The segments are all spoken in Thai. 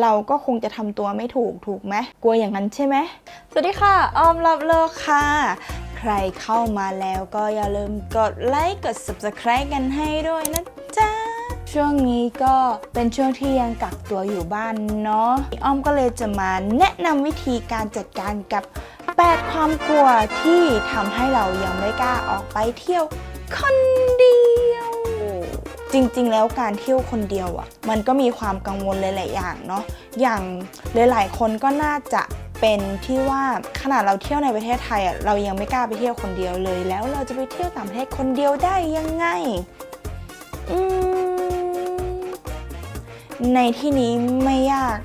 เราก็คงจะทำตัวไม่ถูกถูกไหมกลัวอย่างนั้นใช่ไหมสวัสดีค่ะ ออมรับเลิกค่ะ ใครเข้ามาแล้วก็อย่าลืมกดไลค์กด subscribe กันให้ด้วยนะจ๊ะช่วงนี้ก็เป็นช่วงที่ยังกักตัวอยู่บ้านเนาะอ้อมก็เลยจะมาแนะนำวิธีการจัดการกับ 8 ความกลัวที่ทำให้เรายังไม่กล้าออกไปเที่ยวคนเดียว จริง ๆ แล้วการเที่ยวคนเดียวอะมันก็มีความกังวลหลาย ๆ อย่างเนาะอย่างหลาย ๆ คนก็น่าจะเป็นที่ว่าขนาดเราเที่ยวในประเทศไทยอะเรายังไม่กล้าไปเที่ยวคนเดียวเลย แล้วเราจะไปเที่ยวต่างประเทศคนเดียวได้ยังไงในที่นี้ไม่ยาก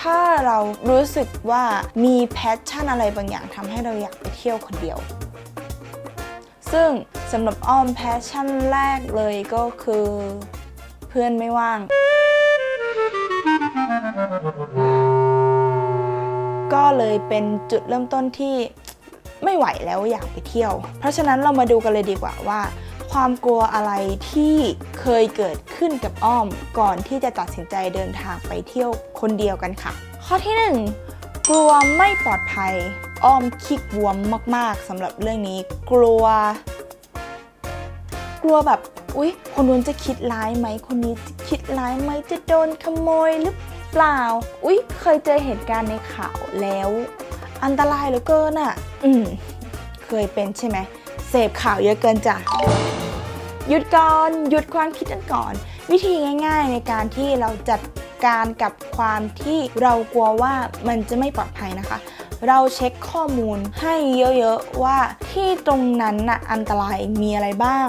ถ้าเรารู้สึกว่ามีแพชชั่นอะไรบางอย่างทำให้เราอยากไปเที่ยวคนเดียว ซึ่งสำหรับอ้อมแพชชั่นแรกเลยก็คือ เพื่อนไม่ว่าง ก็เลยเป็นจุดเริ่มต้นที่ไม่ไหวแล้วอยากไปเที่ยว เพราะฉะนั้นเรามาดูกันเลยดีกว่าว่า ความกลัวอะไรที่เคยเกิดขึ้นกับอ้อม ก่อนที่จะตัดสินใจเดินทางไปเที่ยวคนเดียวกันค่ะ ข้อที่ 1 กลัวไม่ปลอดภัย อ้อมคิกบวมมาก ๆสำหรับเรื่องนี้กลัว กลัวแบบอุ๊ยคนนู้นจะคิดร้ายไหมคนนี้จะคิดร้ายไหมจะโดนขโมยหรือเปล่า อุ๊ย เคยเจอเหตุการณ์ในข่าวแล้ว อันตรายเหลือเกินอะ อืมเคยเป็นใช่ไหมเสพข่าวเยอะเกินจ้ะหยุดก่อนหยุดความคิดกันก่อน วิธีง่าย ๆ ในการที่เราจัดการกับความที่เรากลัวว่ามันจะไม่ปลอดภัยนะคะ เราเช็คข้อมูลให้เยอะๆว่าที่ตรงนั้นน่ะอันตรายมีอะไรบ้าง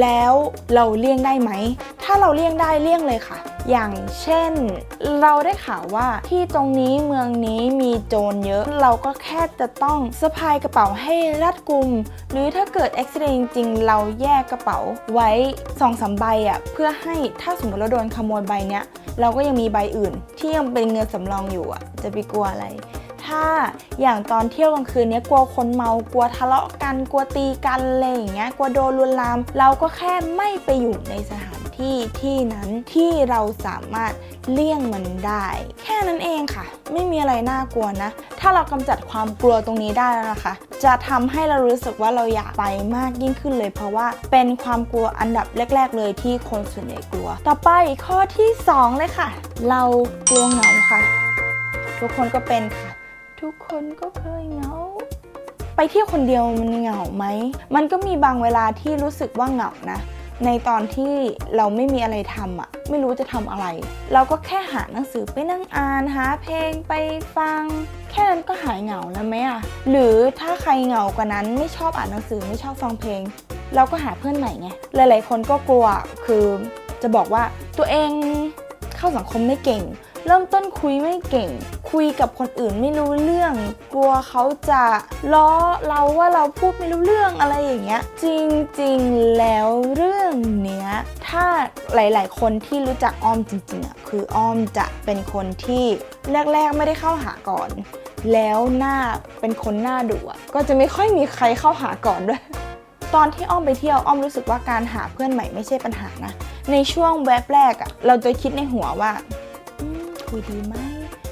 แล้วเราเลี่ยงได้ไหม ถ้าเราเลี่ยงได้เลี่ยงเลยค่ะ อย่างเช่น เราได้ข่าวว่าที่ตรงนี้เมืองนี้มีโจรเยอะ เราก็แค่จะต้องสะพายกระเป๋าให้รัดกุม หรือถ้าเกิดอุบิเหตุจริงๆ เราแยกกระเป๋าไว้สองสามใบอะเพื่อให้ถ้าสมมติเราโดนขโมยใบเนี้ยเราก็ยังมีใบอื่นที่ยังเป็นเงินสำรองอยู่อะจะไปกลัวอะไร ถ้าอย่างตอนเที่ยวกลางคืนเนี้ยกลัวคนเมากลัวทะเลาะกันกลัวตีกันอะไรอย่างเงี้ยกลัวโดนลวนลาม เราก็แค่ไม่ไปอยู่ในสถานที่ที่นั้นที่เราสามารถเลี่ยงมันได้ แค่นั้นเองค่ะ ไม่มีอะไรน่ากลัวนะ ถ้าเรากำจัดความกลัวตรงนี้ได้แล้วนะคะ จะทำให้เรารู้สึกว่าเราอยากไปมากยิ่งขึ้นเลย เพราะว่าเป็นความกลัวอันดับแรก ๆ เลยที่คนส่วนใหญ่กลัว ต่อไปข้อที่สองเลยค่ะ เรากลัวเหงาค่ะ ทุกคนก็เป็นค่ะ ทุกคนก็เคยเหงา ไปเที่ยวคนเดียวมันเหงาไหม มันก็มีบางเวลาที่รู้สึกว่าเหงานะ ในตอนที่เราไม่มีอะไรทำอะไม่รู้จะทำอะไร เราก็แค่หาหนังสือไปนั่งอ่านหาเพลงไปฟัง แค่นั้นก็หายเหงาแล้วไหมอะหรือถ้าใครเหงากว่านั้นไม่ชอบอ่านหนังสือไม่ชอบฟังเพลง เราก็หาเพื่อนใหม่ไงหลายๆคนก็กลัวคือจะบอกว่าตัวเองเข้าสังคมไม่เก่ง เริ่มต้นคุยไม่เก่ง คุยกับคนอื่นไม่รู้เรื่อง กลัวเขาจะล้อเราว่าเราพูดไม่รู้เรื่องอะไรอย่างเงี้ย จริงๆแล้วเรื่องเนี้ยถ้าหลาย ๆ คนที่รู้จักอ้อมจริงๆอะคืออ้อมจะเป็นคนที่แรก ๆ ไม่ได้เข้าหาก่อนแล้วหน้าเป็นคนหน้าดุอะก็จะไม่ค่อยมีใครเข้าหาก่อนด้วย ตอนที่อ้อมไปเที่ยวอ้อมรู้สึกว่าการหาเพื่อนใหม่ไม่ใช่ปัญหานะ ในช่วงแวบแรกอะเราจะคิดในหัวว่า คุยดีไหม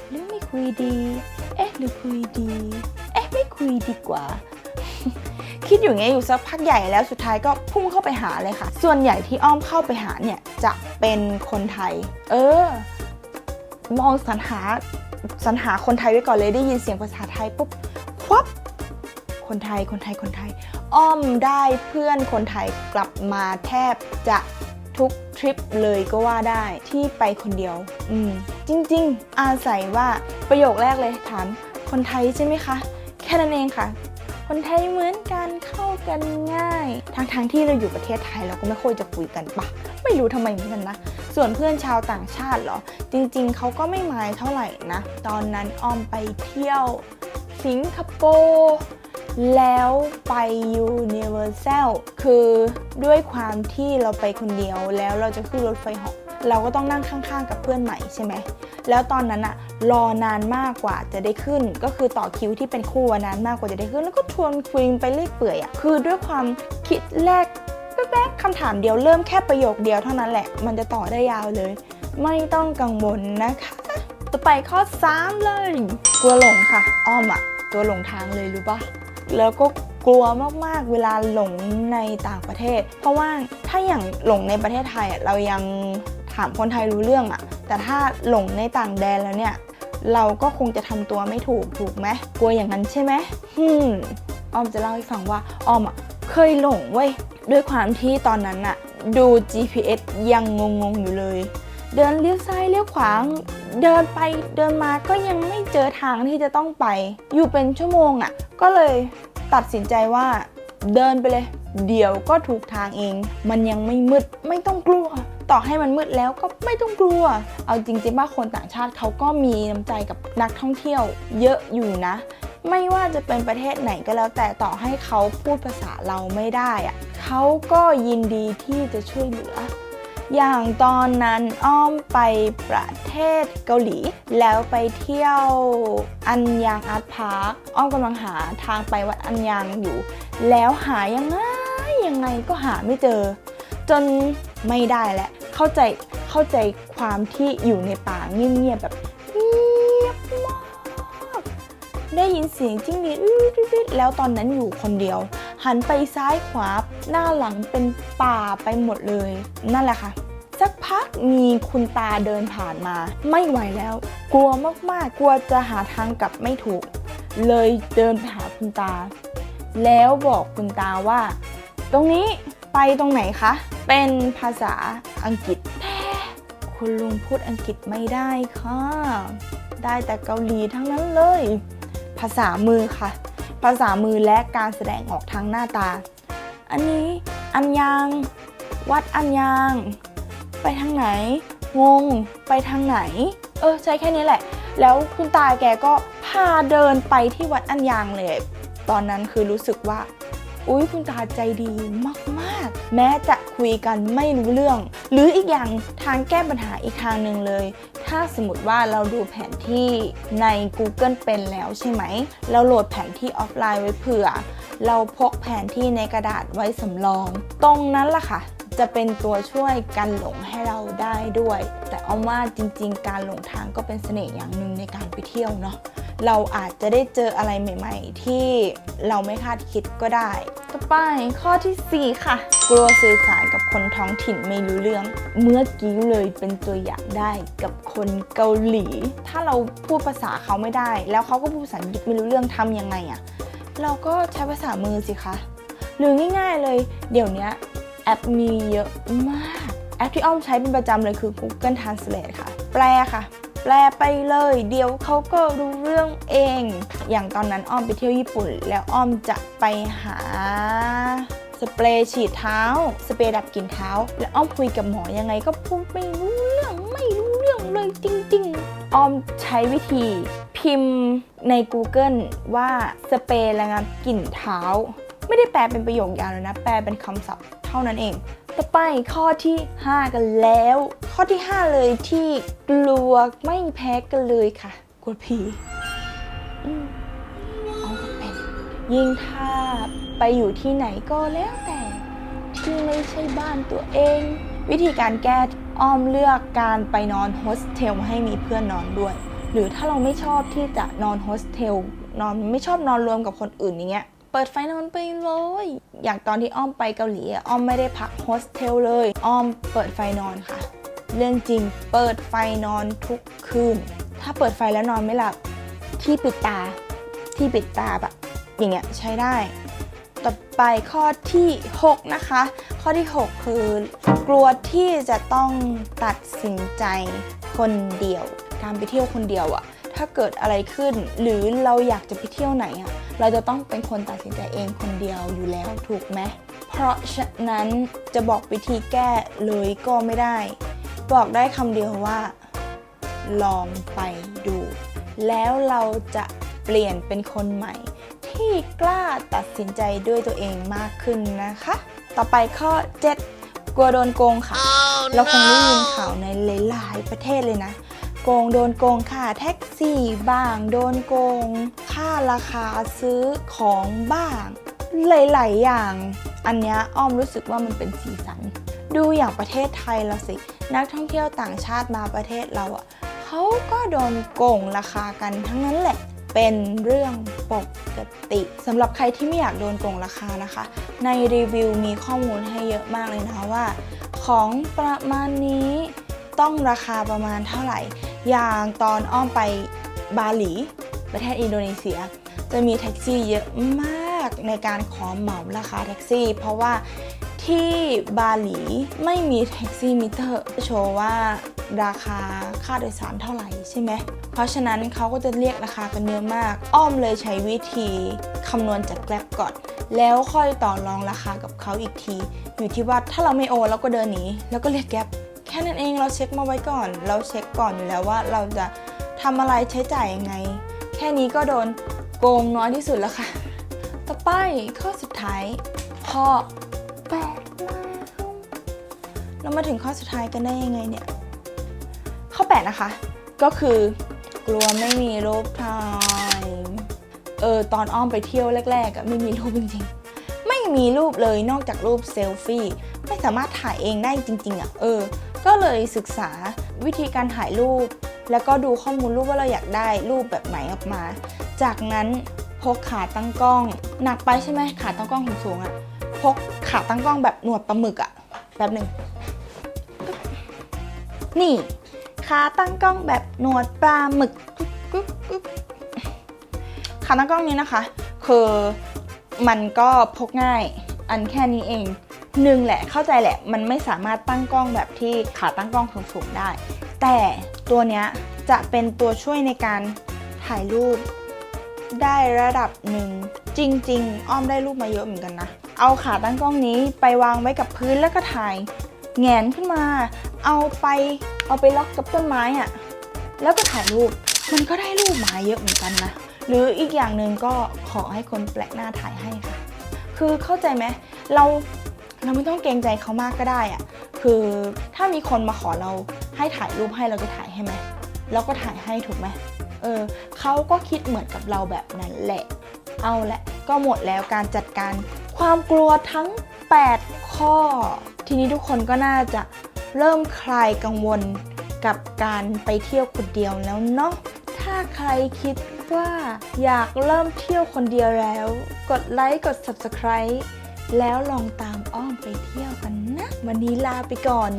หรือไม่คุยดี เอ๊ะหรือคุยดี เอ๊ะไม่คุยดีกว่า คิดอยู่งี้อยู่สักพักใหญ่แล้วสุดท้ายก็พุ่งเข้าไปหาเลยค่ะ ส่วนใหญ่ที่อ้อมเข้าไปหาเนี่ยจะเป็นคนไทย เออ มองสรรหาสรรหาคนไทยไว้ก่อนเลยได้ยินเสียงภาษาไทยปุ๊บควับคนไทยคนไทยคนไทย อ้อมได้เพื่อนคนไทยกลับมาแทบจะทุกทริปเลยก็ว่าได้ที่ไปคนเดียว อืม จริงๆ อาศัยว่าประโยคแรกเลยถามคนไทยใช่ไหมคะ แค่นั้นเองค่ะ คนไทยเหมือนกันเข้ากันง่ายทั้งๆทที่เราอยู่ประเทศไทยเราก็ไม่ค่อยจะคุยกันปะไม่รู้ทำไมเหมือนกันนะ ส่วนเพื่อนชาวต่างชาติเหรอ จริงๆ เขาก็ไม่มายเท่าไหร่นะ ตอนนั้นอ้อมไปเที่ยวสิงคโปร์แล้วไป Universal คือด้วยความที่เราไปคนเดียวแล้วเราจะขึ้นรถไฟหาะ เราก็ต้องนั่งข้างๆ กับเพื่อนใหม่ใช่ไหม แล้วตอนนั้นอะรอนานมากกว่าจะได้ขึ้น ก็คือต่อคิวที่เป็นคู่นานมากกว่าจะได้ขึ้น แล้วก็ชวนคุยไปเรื่อยเปื่อยอะคือด้วยความคิดแรกแป๊บๆคำถามเดียวเริ่มแค่ประโยคเดียวเท่านั้นแหละ มันจะต่อได้ยาวเลย ไม่ต้องกังวลนะคะต่อไปข้อ 3 เลย กลัวหลงค่ะ อ้อมอะตัวหลงทางเลยรู้ปะแล้วก็ กลัวมากๆ เวลาหลงในต่างประเทศ เพราะว่าถ้าอย่างหลงในประเทศไทยเรายังถามคนไทยรู้เรื่องอะแต่ถ้าหลงในต่างแดนแล้วเนี่ยเราก็คงจะทำตัวไม่ถูกถูกไหมกลัวอย่างนั้นใช่ไหมฮึมอ้อมจะเล่าให้ฟังว่าอ้อมอะเคยหลงเว้ยด้วยความที่ตอนนั้นอะดู GPS ยังงงๆอยู่เลย เดินเลี้ยวซ้ายเลี้ยวขวาเดินไปเดินมาก็ยังไม่เจอทางที่จะต้องไป อยู่เป็นชั่วโมงอะ่ะ ก็เลย ตัดสินใจว่าเดินไปเลย เดี๋ยวก็ถูกทางเอง มันยังไม่มืดไม่ต้องกลัว ต่อให้มันมืดแล้วก็ไม่ต้องกลัว เอาจริงๆว่าคนต่างชาติเขาก็มีน้ำใจกับนักท่องเที่ยว เยอะอยู่นะ ไม่ว่าจะเป็นประเทศไหนก็แล้วแต่ต่อให้เขาพูดภาษาเราไม่ได้อะเขาก็ยินดีที่จะช่วยเหลือ อย่างตอนนั้นอ้อมไปประเทศเกาหลี แล้วไปเที่ยวอันยางอาร์ตพาร์คอ้อมกำลังหาทางไปวัดอันยางอยู่ แล้วหายังไงยังไงก็หาไม่เจอ จนไม่ได้แล้วเข้าใจเข้าใจความที่อยู่ในป่าเงียบๆแบบเงียบมากได้ยินเสียงจิ้งหรีดแล้วตอนนั้นอยู่คนเดียว หันไปซ้ายขวาหน้าหลังเป็นป่าไปหมดเลย นั่นแหละค่ะ สักพักมีคุณตาเดินผ่านมา ไม่ไหวแล้ว กลัวมากๆ กลัวจะหาทางกลับไม่ถูก เลยเดินไปหาคุณตา แล้วบอกคุณตาว่า ตรงนี้ไปตรงไหนคะ เป็นภาษาอังกฤษแต่คุณลุงพูดอังกฤษไม่ได้ค่ะ ได้แต่เกาหลีทั้งนั้นเลย ภาษามือค่ะ ภาษามือและการแสดงออกทางหน้าตา อันนี้ อันยางวัดอันยางไปทางไหน งง ไปทางไหน เออใช้แค่นี้แหละ แล้วคุณตาแกก็พาเดินไปที่วัดอันยางเลย ตอนนั้นคือรู้สึกว่า อุ้ยคุณตาใจดีมากๆ แม้จะคุยกันไม่รู้เรื่อง หรืออีกอย่างทางแก้ปัญหาอีกทางหนึ่งเลย ถ้าสมมติว่าเราดูแผนที่ใน Google เป็นแล้วใช่ไหม เราโหลดแผนที่ออฟไลน์ไว้เผื่อ เราพกแผนที่ในกระดาษไว้สำรอง ตรงนั้นล่ะค่ะ จะเป็นตัวช่วยกันหลงให้เราได้ด้วย แต่เอาว่าจริง ๆ การหลงทางก็เป็นเสน่ห์อย่างหนึ่งในการไปเที่ยวเนาะเราอาจจะได้เจออะไรใหม่ ๆ ที่เราไม่คาดคิดก็ได้ ต่อไปข้อทีสี่ 4 ค่ะ กลัวสื่อสารกับคนท้องถิ่นไม่รู้เรื่อง เมื่อกี้เลยเป็นตัวอย่างได้กับคนเกาหลี ถ้าเราพูดภาษาเขาไม่ได้ แล้วเขาก็พูดภาษาอังกฤษไม่รู้เรื่องทำยังไงอะเราก็ใช้ภาษามือสิคะ หรือง่าย ๆเลย เดี๋ยวนี้ แอปมีเยอะมาก แอปที่อ้อมใช้เป็นประจำเลยคือ Google Translate ค่ะ แปลค่ะ แปลไปเลย เดี๋ยวเขาก็รู้เรื่องเอง อย่างตอนนั้นอ้อมไปเที่ยวญี่ปุ่น แล้วอ้อมจะไปหาสเปรย์ฉีดเท้า สเปรย์ดับกลิ่นเท้า แล้วอ้อมคุยกับหมอยังไงก็พูดไม่รู้เรื่องไม่รู้เรื่องเลยจริง ๆ อ้อมใช้วิธีพิมพ์ใน Google ว่าสเปรย์ระงับกลิ่นเท้า ไม่ได้แปลเป็นประโยคยาวเลยนะ แปลเป็นคำศัพท์เท่านั้นเอง ต่อไปข้อที่ 5 กันแล้ว ข้อที่ 5 เลยที่กลัวไม่แพ้กันเลยค่ะ กลัวผีอืมเอาก็เป็น ยิ่งถ้าไปอยู่ที่ไหนก็แล้วแต่ ที่ไม่ใช่บ้านตัวเอง วิธีการแก้อ้อมเลือกการไปนอนโฮสเทลให้มีเพื่อนนอนด้วย หรือถ้าเราไม่ชอบที่จะนอนโฮสเทลนอนไม่ชอบนอนรวมกับคนอื่นอย่างเงี้ย เปิดไฟนอนไปเลย อย่างตอนที่อ้อมไปเกาหลีอ้อมไม่ได้พักโฮสเทลเลย อ้อมเปิดไฟนอนค่ะ เรื่องจริงเปิดไฟนอนทุกคืน ถ้าเปิดไฟแล้วนอนไม่หลับ ที่ปิดตา ที่ปิดตาแบบอย่างเงี้ยใช้ได้ ต่อไปข้อที่ 6 นะคะ ข้อที่ 6 คือกลัวที่จะต้องตัดสินใจคนเดียว การไปเที่ยวคนเดียวอะ ถ้าเกิดอะไรขึ้น หรือเราอยากจะไปเที่ยวไหนอะเราจะต้องเป็นคนตัดสินใจเองคนเดียวอยู่แล้วถูกไหมเพราะฉะนั้นจะบอกวิธีแก้เลยก็ไม่ได้ บอกได้คำเดียวว่า ลองไปดู แล้วเราจะเปลี่ยนเป็นคนใหม่ ที่กล้าตัดสินใจด้วยตัวเองมากขึ้นนะคะ ต่อไปข้อ 7กลัวโดนโกงค่ะเราคงได้ยินข่าวในหลายๆประเทศเลยนะ โกงโดนโกงค่าแท็กซี่บ้าง โดนโกง ค่าราคาซื้อของบ้าง หลาย ๆ อย่าง อันนี้อ้อมรู้สึกว่ามันเป็นสีสัน ดูอย่างประเทศไทยเราสิ นักท่องเที่ยวต่างชาติมาประเทศเราอะเขเขาก็โดนโกงราคากันทั้งนั้นแหละ เป็นเรื่องปกติสำหรับใครที่ไม่อยากโดนโกงราคานะคะ ในรีวิวมีข้อมูลให้เยอะมากเลยนะว่า ของประมาณนี้ต้องราคาประมาณเท่าไหร่ อย่างตอนอ้อมไปบาหลี ประเทศอินโดนีเซีย จะมีแท็กซี่เยอะมากในการขอเหมาราคาแท็กซี่ เพราะว่าที่บาหลีไม่มีแท็กซี่มิเตอร์โชว์ว่าราคาค่าโดยสารเท่าไหร่ใช่ไหม เพราะฉะนั้นเขาก็จะเรียกราคากันเยอะมาก อ้อมเลยใช้วิธีคำนวณจากแกลบก่อน แล้วค่อยต่อรองราคากับเขาอีกที อยู่ที่ว่าถ้าเราไม่โอเราก็เดินหนีแล้วก็เรียกแกลบ แค่นั้นเองเราเช็คมาไว้ก่อน เราเช็คก่อนอยู่แล้วว่าเราจะทำอะไรใช้จ่ายยังไง แค่นี้ก็โดนโกงน้อยที่สุดแล้วค่ะ ต่อไปข้อสุดท้ายข้อแปดแล้วเรามาถึงข้อสุดท้ายกันได้ยังไงเนี่ย ข้อ8นะคะ ก็คือกลัวไม่มีรูปถ่าย เออตอนอ้อมไปเที่ยวแรกๆอะไม่มีรูปจริง ม่มีรูปเลยนอกจากรูปเซลฟี่ไม่สามารถถ่ายเองได้จริง ๆอะเออ ก็เลยศึกษาวิธีการถ่ายรูป แล้วก็ดูข้อมูลรูปว่าเราอยากได้รูปแบบไหนออกมา จากนั้นพกขาตั้งกล้อง หนักไปใช่ไหมขาตั้งกล้องสูงๆอะพกขาตั้งกล้องแบบหนวดปลาหมึกอะแป๊บหนึ่งนี่ขาตั้งกล้องแบบหนวดปลาหมึกขาตั้งกล้องนี้นะคะคือ มันก็พกง่ายอันแค่นี้เองหนึ่งแหละเข้าใจแหละมันไม่สามารถตั้งกล้องแบบที่ขาตั้งกล้องสูงๆได้ แต่ตัวเนี้ยจะเป็นตัวช่วยในการถ่ายรูปได้ระดับหนึ่งจริง ๆ อ้อมได้รูปมาเยอะเหมือนกันนะ เอาขาตั้งกล้องนี้ไปวางไว้กับพื้นแล้วก็ถ่ายแงนขึ้นมา เอาไปเอาไปล็อกกับต้นไม้อะแล้วก็ถ่ายรูปมันก็ได้รูปมาเยอะเหมือนกันนะ หรืออีกอย่างหนึ่งก็ขอให้คนแปลกหน้าถ่ายให้ค่ะ คือเข้าใจไหมเราเราไม่ต้องเกรงใจเขามากก็ได้อะคือถ้ามีคนมาขอเราให้ถ่ายรูปให้เราจะถ่ายให้ไหมเราก็ถ่ายให้ถูกไหมเออเขาก็คิดเหมือนกับเราแบบนั้นแหละ เอาละก็หมดแล้วการจัดการความกลัวทั้ง 8 ข้อ ทีนี้ทุกคนก็น่าจะเริ่มคลายกังวลกับการไปเที่ยวคนเดียวแล้วเนาะถ้าใครคิด ว่าอยากเริ่มเที่ยวคนเดียวแล้ว กดไลค์ กด Subscribe แล้วลองตามอ้อมไปเที่ยวกันนะ วันนี้ลาไปก่อน